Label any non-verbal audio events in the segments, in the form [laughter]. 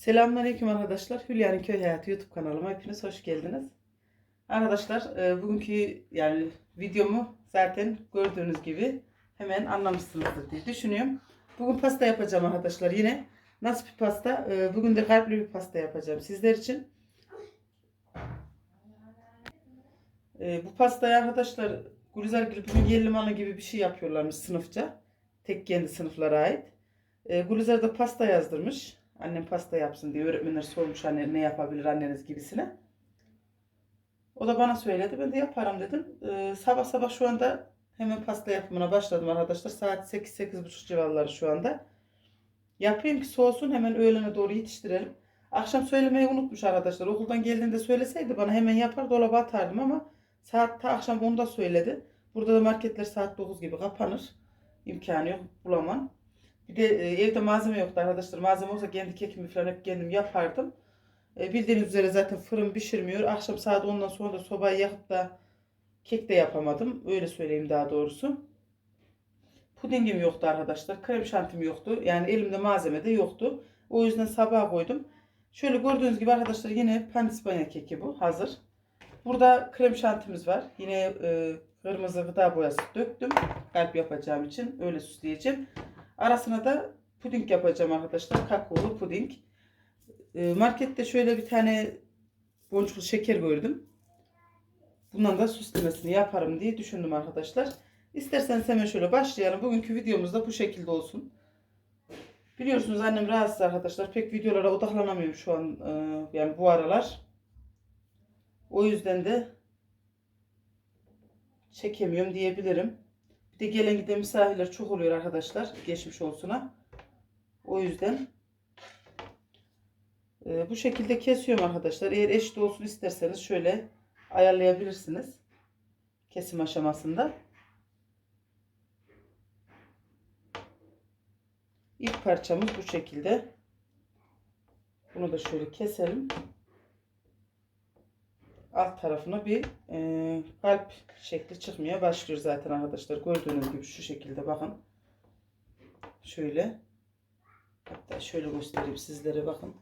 Selamünaleyküm arkadaşlar. Hülya'nın Köy Hayatı YouTube kanalıma hepiniz hoş geldiniz. Arkadaşlar e, bugünkü yani videomu zaten gördüğünüz gibi hemen anlamışsınızdır diye düşünüyorum. Bugün pasta yapacağım arkadaşlar yine. Nasıl bir pasta? E, bugün de kalpli bir pasta yapacağım sizler için. E, bu pastayı arkadaşlar Gülizar Gül bugün yerli malı gibi bir şey yapıyorlarmış sınıfça. Tek kendi sınıflara ait. E, Gülizar da pasta yazdırmış. Annem pasta yapsın diye öğretmenler sormuş anne ne yapabilir anneniz gibisine. O da bana söyledi. Ben de yaparım dedim. Ee, sabah sabah şu anda hemen pasta yapımına başladım arkadaşlar. Saat 8-8.30 civarları şu anda. Yapayım ki soğusun hemen öğlene doğru yetiştirelim. Akşam söylemeyi unutmuş arkadaşlar. Okuldan geldiğinde söyleseydi bana hemen yapar dolaba atardım ama saat ta akşam 10'da söyledi. Burada da marketler saat 9 gibi kapanır. İmkanı yok bulamam. Bir de e, evde malzeme yoktu arkadaşlar. Malzeme olsa kendi kekimi falan hep kendim yapardım. E, bildiğiniz üzere zaten fırın pişirmiyor. Akşam saat 10'dan sonra da sobayı yakıp da kek de yapamadım. Öyle söyleyeyim daha doğrusu. Pudingim yoktu arkadaşlar. Krem şantim yoktu. Yani elimde malzeme de yoktu. O yüzden sabaha koydum. Şöyle gördüğünüz gibi arkadaşlar yine pandispanya keki bu. Hazır. Burada krem şantimiz var. Yine e, kırmızı gıda boyası döktüm. Kalp yapacağım için. Öyle süsleyeceğim. Arasına da puding yapacağım arkadaşlar. Kakaolu puding. E, markette şöyle bir tane boncuklu şeker gördüm. Bundan da süslemesini yaparım diye düşündüm arkadaşlar. İsterseniz hemen şöyle başlayalım. Bugünkü videomuz da bu şekilde olsun. Biliyorsunuz annem rahatsız arkadaşlar. Pek videolara odaklanamıyorum şu an. e, yani bu aralar. O yüzden de çekemiyorum diyebilirim. De gelen giden misafirler çok oluyor arkadaşlar. Geçmiş olsuna. O yüzden e, bu şekilde kesiyorum arkadaşlar. Eğer eşit olsun isterseniz şöyle ayarlayabilirsiniz. Kesim aşamasında. İlk parçamız bu şekilde. Bunu da şöyle keselim. Alt tarafına bir e, kalp şekli çıkmaya başlıyor zaten arkadaşlar. Gördüğünüz gibi şu şekilde bakın. Şöyle. Hatta şöyle göstereyim sizlere bakın.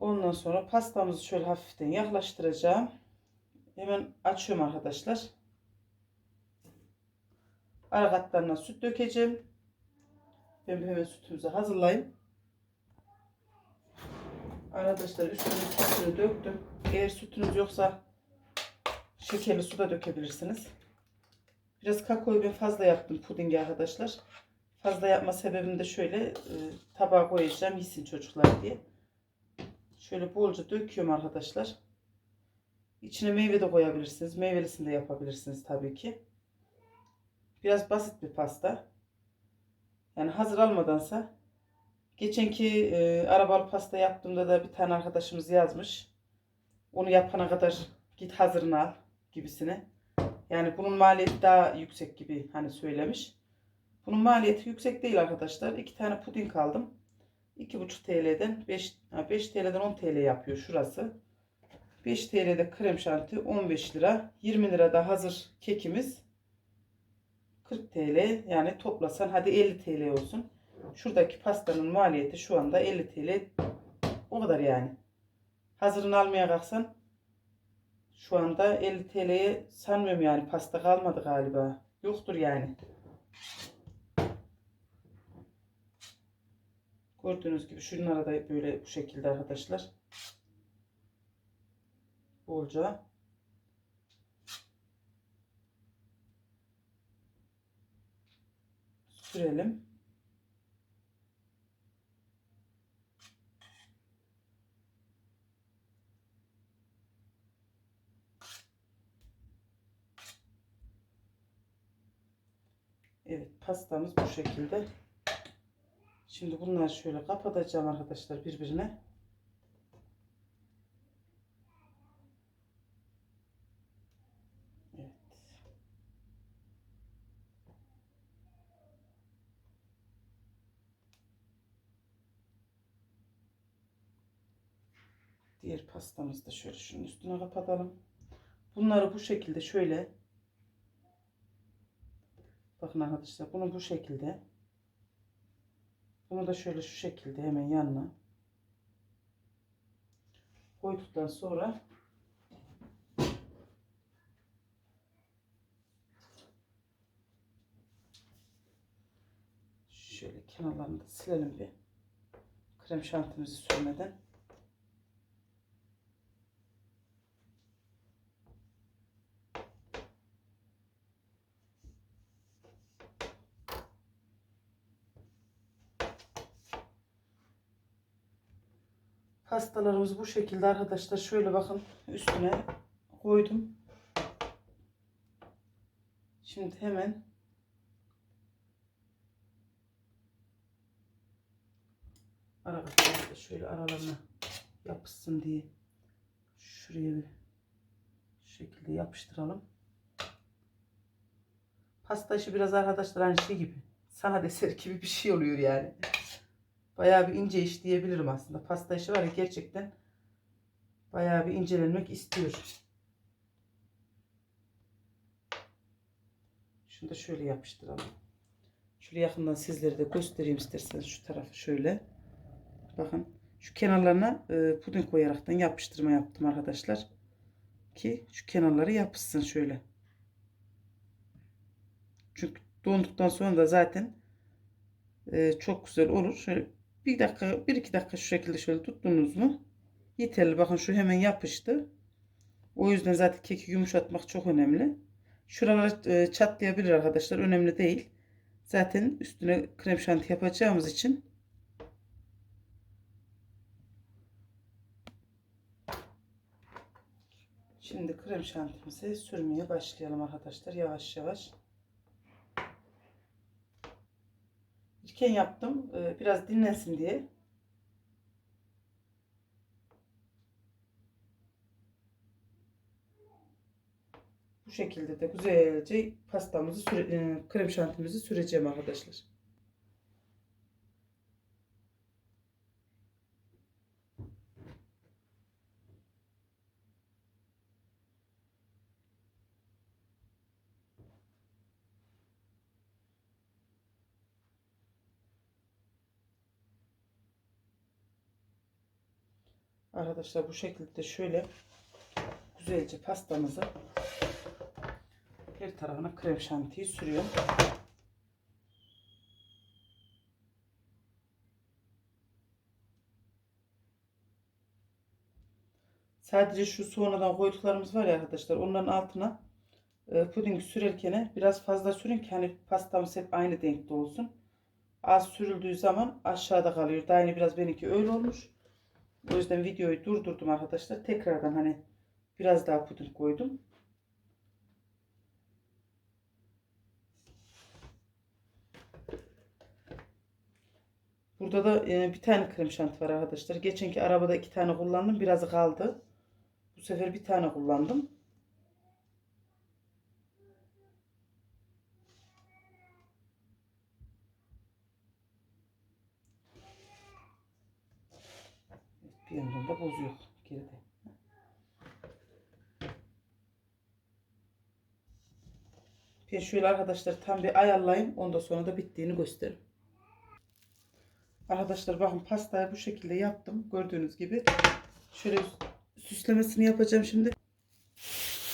Ondan sonra pastamızı şöyle hafiften yaklaştıracağım. Hemen açıyorum arkadaşlar. Ara katlarına süt dökeceğim. Ben hemen sütümüzü hazırlayayım. Arkadaşlar üstüne sütünü döktüm. Eğer sütünüz yoksa şekerli su da dökebilirsiniz. Biraz kakaoyu ben fazla yaptım pudingi arkadaşlar. Fazla yapma sebebim de şöyle e, tabağa koyacağım yesin çocuklar diye. Şöyle bolca döküyorum arkadaşlar. İçine meyve de koyabilirsiniz. Meyvelisini de yapabilirsiniz tabii ki. Biraz basit bir pasta. Yani hazır almadansa geçenki e, arabalı pasta yaptığımda da bir tane arkadaşımız yazmış. Onu yapana kadar git hazırını al gibisine. Yani bunun maliyeti daha yüksek gibi hani söylemiş. Bunun maliyeti yüksek değil arkadaşlar. İki tane puding aldım. 2,5 TL'den 5, 5 TL'den 10 TL yapıyor şurası. 5 TL'de krem şanti 15 lira. 20 lira da hazır kekimiz. 40 TL yani toplasan hadi 50 TL olsun. Şuradaki pastanın maliyeti şu anda 50 TL. O kadar yani. Hazırını almaya kalksan şu anda 50 TL'ye sanmıyorum yani pasta kalmadı galiba. Yoktur yani. Gördüğünüz gibi şunlara da böyle bu şekilde arkadaşlar. Bolca. Sürelim. Evet pastamız bu şekilde. Şimdi bunları şöyle kapatacağım arkadaşlar birbirine. Evet. Diğer pastamızı da şöyle şunun üstüne kapatalım. Bunları bu şekilde şöyle bakın arkadaşlar bunu bu şekilde Bunu da şöyle şu şekilde hemen yanına koyduktan sonra şöyle kenarlarını da silelim bir krem şantimizi sürmeden. Pastalarımız bu şekilde arkadaşlar. Şöyle bakın üstüne koydum. Şimdi hemen aralarına şöyle aralarına yapışsın diye şuraya bir şekilde yapıştıralım. Pasta işi biraz arkadaşlar hani şey gibi sanat [laughs] eseri gibi bir şey oluyor yani. Bayağı bir ince iş diyebilirim aslında. Pasta işi var ya gerçekten bayağı bir incelenmek istiyor. Şunu da şöyle yapıştıralım. Şöyle yakından sizlere de göstereyim isterseniz şu tarafı şöyle. Bakın şu kenarlarına e, puding koyaraktan yapıştırma yaptım arkadaşlar. Ki şu kenarları yapışsın şöyle. Çünkü donduktan sonra da zaten e, çok güzel olur. Şöyle bir dakika, bir iki dakika şu şekilde şöyle tuttunuz mu? Yeterli. Bakın şu hemen yapıştı. O yüzden zaten keki yumuşatmak çok önemli. Şuralar e, çatlayabilir arkadaşlar. Önemli değil. Zaten üstüne krem şanti yapacağımız için Şimdi krem şantimizi sürmeye başlayalım arkadaşlar. Yavaş yavaş. İlken yaptım. e, Biraz dinlensin diye. Bu şekilde de güzelce pastamızı, e, krem şantimizi süreceğim arkadaşlar. Arkadaşlar bu şekilde şöyle güzelce pastamızı her tarafına krem şantiyi sürüyorum. Sadece şu sonradan koyduklarımız var ya arkadaşlar onların altına e, puding sürerken biraz fazla sürün ki hani pastamız hep aynı denkte olsun. Az sürüldüğü zaman aşağıda kalıyor. Daha yeni biraz benimki öyle olmuş. O yüzden videoyu durdurdum arkadaşlar. Tekrardan hani biraz daha puding koydum. Burada da e, bir tane krem şanti var arkadaşlar. Geçenki arabada iki tane kullandım. Birazı kaldı. Bu sefer bir tane kullandım. Bir yandan da bozuyor geride. Ben şöyle arkadaşlar tam bir ayarlayayım. Ondan sonra da bittiğini gösteririm. Arkadaşlar bakın pastayı bu şekilde yaptım. Gördüğünüz gibi. Şöyle süslemesini yapacağım şimdi.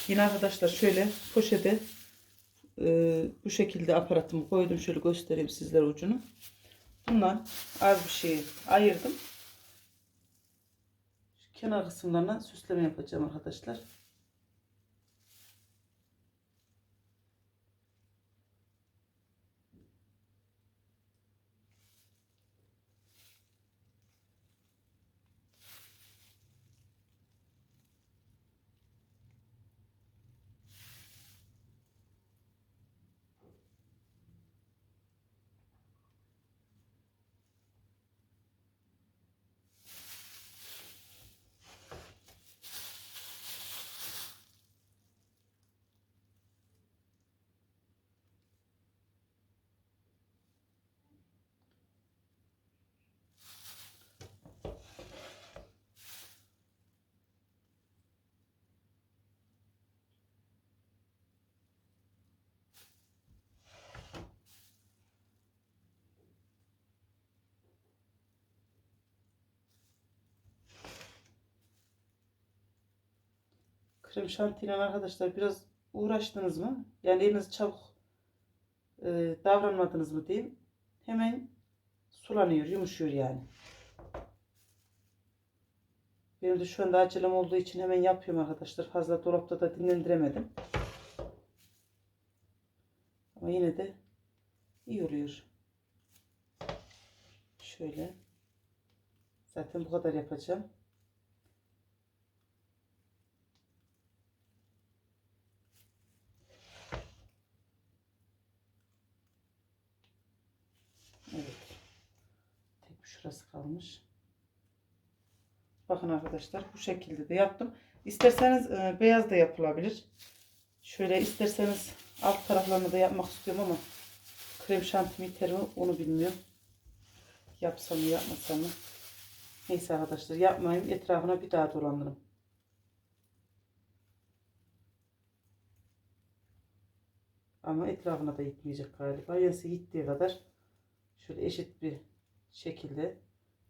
Yine arkadaşlar şöyle poşete e, bu şekilde aparatımı koydum. Şöyle göstereyim sizlere ucunu. Bundan az bir şey ayırdım. Şu kenar kısımlarına süsleme yapacağım arkadaşlar. Krem şantiyle arkadaşlar biraz uğraştınız mı? Yani eliniz çabuk e, davranmadınız mı diyeyim. Hemen sulanıyor, yumuşuyor yani. Benim de şu anda acelem olduğu için hemen yapıyorum arkadaşlar. Fazla dolapta da dinlendiremedim. Ama yine de iyi oluyor. Şöyle. Zaten bu kadar yapacağım. Evet. Tek şurası kalmış. Bakın arkadaşlar bu şekilde de yaptım. İsterseniz e, beyaz da yapılabilir. Şöyle isterseniz alt taraflarını da yapmak istiyorum ama krem şanti mi onu bilmiyorum. Yapsam mı yapmasam mı? Neyse arkadaşlar yapmayayım. Etrafına bir daha dolanırım. Ama etrafına da gitmeyecek galiba. Yenisi gittiği kadar şöyle eşit bir şekilde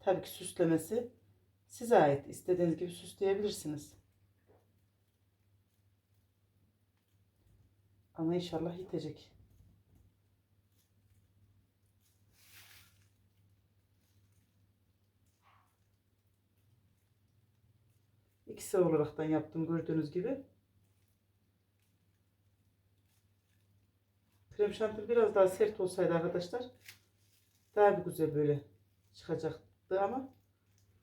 tabii ki süslemesi size ait. İstediğiniz gibi süsleyebilirsiniz. Ama inşallah yetecek. İkisi olaraktan yaptım gördüğünüz gibi. Krem şanti biraz daha sert olsaydı arkadaşlar daha bir güzel böyle çıkacaktı ama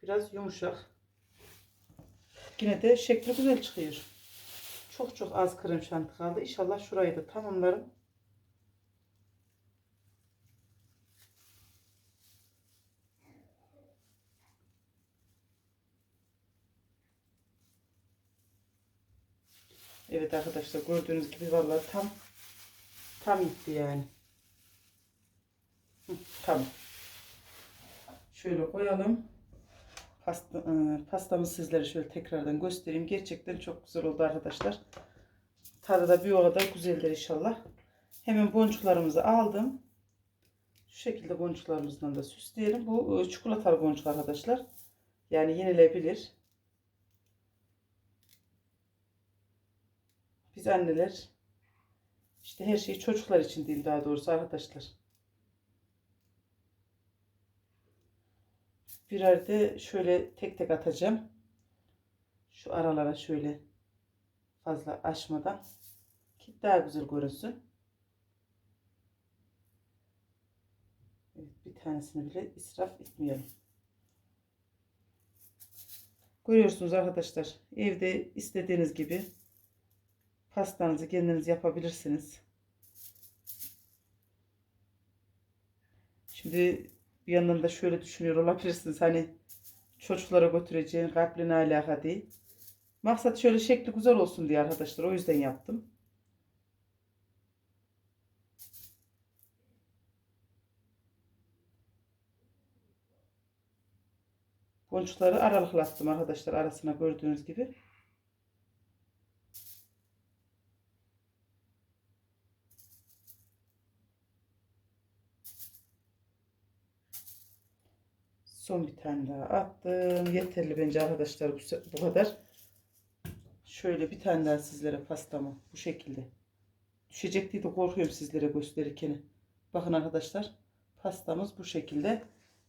biraz yumuşak. Yine de şekli güzel çıkıyor. Çok çok az krem şanti kaldı. İnşallah şurayı da tamamlarım. Evet arkadaşlar gördüğünüz gibi vallahi tam tam gitti yani. Hı, tamam. Şöyle koyalım. Pasta, e, pastamı sizlere şöyle tekrardan göstereyim. Gerçekten çok güzel oldu arkadaşlar. Tadı da bir o kadar güzeldir inşallah. Hemen boncuklarımızı aldım. Şu şekilde boncuklarımızdan da süsleyelim. Bu e, çikolatalı boncuk arkadaşlar. Yani yenilebilir. Biz anneler işte her şeyi çocuklar için diyeyim daha doğrusu arkadaşlar. Birer de şöyle tek tek atacağım. Şu aralara şöyle fazla açmadan ki daha güzel görünsün. Bir tanesini bile israf etmeyelim. Görüyorsunuz arkadaşlar. Evde istediğiniz gibi pastanızı kendiniz yapabilirsiniz. Şimdi bir yandan da şöyle düşünüyor olabilirsiniz. Hani çocuklara götüreceğin kalple ne alaka değil. Maksat şöyle şekli güzel olsun diye arkadaşlar. O yüzden yaptım. Boncukları aralıklattım arkadaşlar arasına gördüğünüz gibi. Son bir tane daha attım. Yeterli bence arkadaşlar bu, kadar. Şöyle bir tane daha sizlere pastamı bu şekilde. Düşecek diye de korkuyorum sizlere gösterirken. Bakın arkadaşlar pastamız bu şekilde.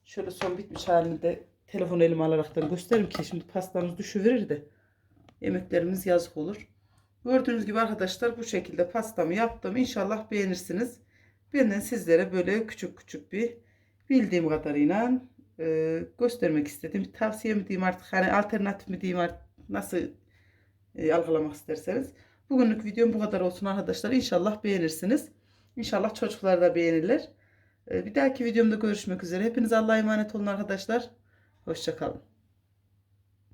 Şöyle son bitmiş halini de telefon elime alaraktan gösteririm ki şimdi pastamız düşüverir de emeklerimiz yazık olur. Gördüğünüz gibi arkadaşlar bu şekilde pastamı yaptım. İnşallah beğenirsiniz. Benden sizlere böyle küçük küçük bir bildiğim kadarıyla e, göstermek istedim. Tavsiye mi diyeyim artık hani alternatif mi diyeyim artık nasıl e, algılamak isterseniz. Bugünlük videom bu kadar olsun arkadaşlar. İnşallah beğenirsiniz. İnşallah çocuklar da beğenirler. E, bir dahaki videomda görüşmek üzere. Hepiniz Allah'a emanet olun arkadaşlar. Hoşçakalın.